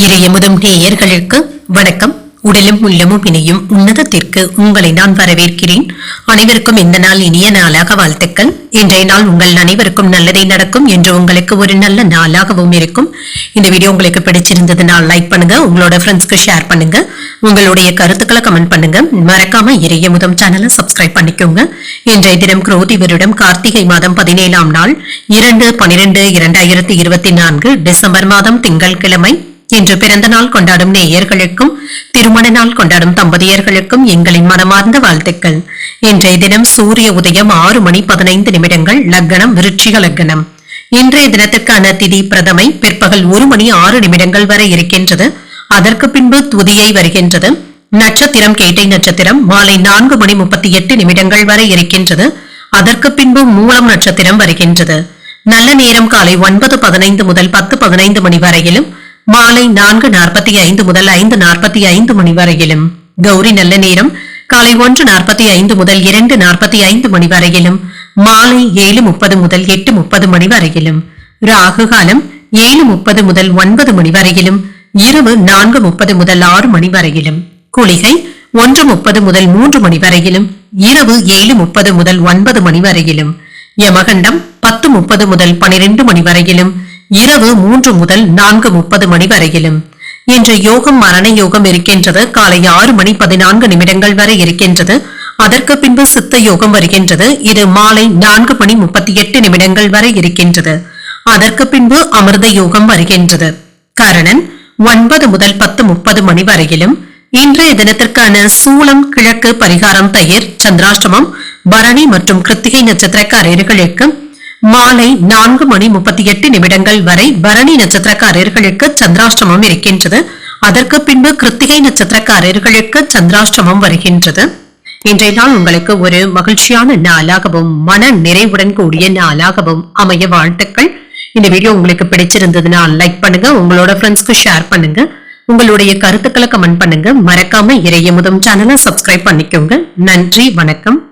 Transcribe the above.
இறையமுதம் நேயர்களுக்கு வணக்கம். உடலும் உள்ளமும் இணையும் உன்னதத்திற்கு உங்களை நான் வரவேற்கிறேன். அனைவருக்கும் இந்த நாள் இனிய நாளாக வாழ்த்துக்கள். இன்றைய நாள் உங்கள் அனைவருக்கும் நல்லதே நடக்கும் என்று உங்களுக்கு ஒரு நல்ல நாளாகவும் இருக்கும். இந்த வீடியோ உங்களுக்கு பிடிச்சிருந்ததுனால் லைக் பண்ணுங்க உங்களோட ஃப்ரெண்ட்ஸ்க்கு ஷேர் பண்ணுங்க உங்களுடைய கருத்துக்களை கமெண்ட் பண்ணுங்க. மறக்காம இறைய முதம் சேனலை சப்ஸ்கிரைப் பண்ணிக்கோங்க. இன்றைய தினம் குரோதி வருடம் கார்த்திகை மாதம் பதினேழாம் நாள் இரண்டு பனிரெண்டு இரண்டாயிரத்தி இருபத்தி நான்கு டிசம்பர் மாதம் திங்கள் கிழமை இன்று பிறந்த நாள் கொண்டாடும் நேயர்களுக்கும் திருமண நாள் கொண்டாடும் தம்பதியர்களுக்கும் எங்களின் மனமார்ந்த வாழ்த்துக்கள். இன்றைய தினம் சூரிய உதயம் ஆறு மணி பதினைந்து நிமிடங்கள் லக்னம் விருட்சிக லக்னம் இன்றைய தினத்திற்கான திதி பிரதமை பிற்பகல் ஒரு மணி ஆறு நிமிடங்கள் வரை இருக்கின்றது. அதற்கு பின்பு துதியை வருகின்றது. நட்சத்திரம் கேட்டை நட்சத்திரம் மாலை நான்கு மணி முப்பத்தி எட்டு நிமிடங்கள் வரை இருக்கின்றது. அதற்கு பின்பு மூலம் நட்சத்திரம் வருகின்றது. நல்ல நேரம் காலை ஒன்பது பதினைந்து முதல் பத்து பதினைந்து மணி வரையிலும் மாலை நான்கு நாற்பத்தி ஐந்து முதல் ஐந்து நாற்பத்தி ஐந்து மணி வரையிலும். கௌரி நல்ல நேரம் காலை ஒன்று நாற்பத்தி ஐந்து முதல் இரண்டு நாற்பத்தி ஐந்து மணி வரையிலும். மாலை ஏழு முப்பது முதல் எட்டு முப்பது மணி வரையிலும். ராகு காலம் ஏழு முப்பது முதல் ஒன்பது மணி வரையிலும். இரவு நான்கு முப்பது முதல் ஆறு மணி வரையிலும். குளிகை ஒன்று முப்பது முதல் மூன்று மணி வரையிலும். இரவு ஏழு முப்பது முதல் ஒன்பது மணி வரையிலும். யமகண்டம் பத்து முப்பது முதல் பனிரெண்டு மணி வரையிலும். இரவு மூன்று முதல் நான்கு முப்பது மணி வரையிலும். இன்று யோகம் மரண யோகம் இருக்கின்றது. காலை ஆறு மணி பதினான்கு நிமிடங்கள் வரை இருக்கின்றது. அதற்கு பின்பு சித்த யோகம் வருகின்றது. இது மாலை நான்கு மணி முப்பத்தி எட்டு நிமிடங்கள் வரை இருக்கின்றது. அதற்கு பின்பு அமிர்த யோகம் வருகின்றது. கரணன் ஒன்பது முதல் பத்து முப்பது மணி வரையிலும். இன்றைய தினத்திற்கான சூளம் கிழக்கு பரிகாரம் தயிர் சந்திராஷ்டமம் பரணி மற்றும் கிருத்திகை நட்சத்திரக்காரர்களுக்கு மாலை நான்கு மணி முப்பத்தி எட்டு நிமிடங்கள் வரை பரணி நட்சத்திரக்காரர்களுக்கு சந்திராஷ்டமம் இருக்கின்றது. அதற்கு பின்பு கிருத்திகை நட்சத்திரக்காரர்களுக்கு சந்திராஷ்டமம் வருகின்றது. இன்றைய நாள் உங்களுக்கு ஒரு மகிழ்ச்சியான நாளாகவும் மன நிறைவுடன் கூடிய நாளாகவும் அமைய வாழ்த்துக்கள். இந்த வீடியோ உங்களுக்கு பிடிச்சிருந்ததுன்னா லைக் பண்ணுங்க உங்களோட ஃப்ரெண்ட்ஸ்க்கு ஷேர் பண்ணுங்க. உங்களுடைய கருத்துக்களை கமெண்ட் பண்ணுங்க. மறக்காம இறையமுதம் சேனலை சப்ஸ்கிரைப் பண்ணிக்கோங்க. நன்றி வணக்கம்.